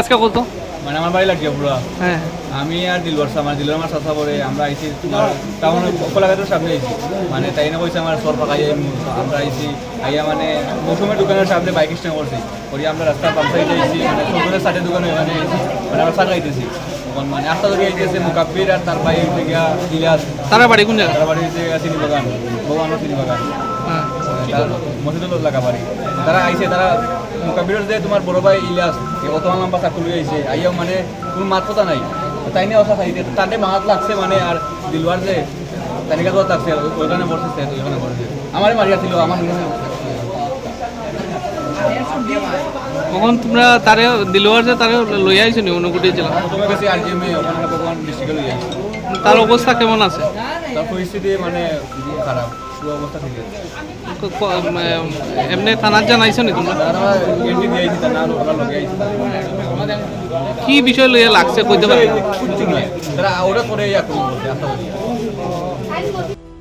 আজকে কত? মানে আমার বাড়ি লাগিয়া পুরা। হ্যাঁ। আমি আর দিলবার আমার দিলবার আমার চাষা পরে আমরা আইছি তোমার টাউন কোলাঘাটের সামনে আইছি। মানে তাই না কইছে আমার সর পাকাই আমরা আইছি আইয়া মানে মৌসুমের দোকানের সামনে বাইক স্ট্যান্ড করছি। করি আমরা রাস্তার পাম্প সাইডে আইছি মানে সন্ধ্যের সাইডের দোকানে ওখানে আইছি। মানে আমরা সার গাইতেছি তখন মানে আস্তা ধরে আইতেছে মুকাব্বির আর তার হইতে গিয়া ইলিয়াস তারা বাড়ি কোন জায়গা তার বাড়ি হইতে চিনি বাগান। ভগবানের চিনি বাগান। হ্যাঁ। মসজিদুল লাগা পারি তারা আইছে তারা মুকাবিরের যে তোমার বড় ভাই ইলিয়াস অত লম্বা চাকরি আইছে আইয়াও মানে কোনো মাত কথা নাই। তাই নিয়ে অসা খাইতে তাতে মাহাত লাগছে মানে আর দিলবার যে তানিকা কথা লাগছে ওই- ওইখানে বসেছে ওইখানে বসেছে আমারই মারিয়া ছিল আমার কখন তোমরা তারে দিলওয়ার যে তারে লই আইছো নি অনুকুটি জেলা প্রথমে গেছি আর জি এম ওখানে ভগবান ডিস্ট্রিক্টে লই আইছি তার অবস্থা কেমন আছে? তার পরিস্থিতি মানে খারাপ অবস্থা এমনি থানার জানাইছো নি তোমরা? কি বিষয় লইয়া লাগছে কইতে পারবে তারা ওরা করি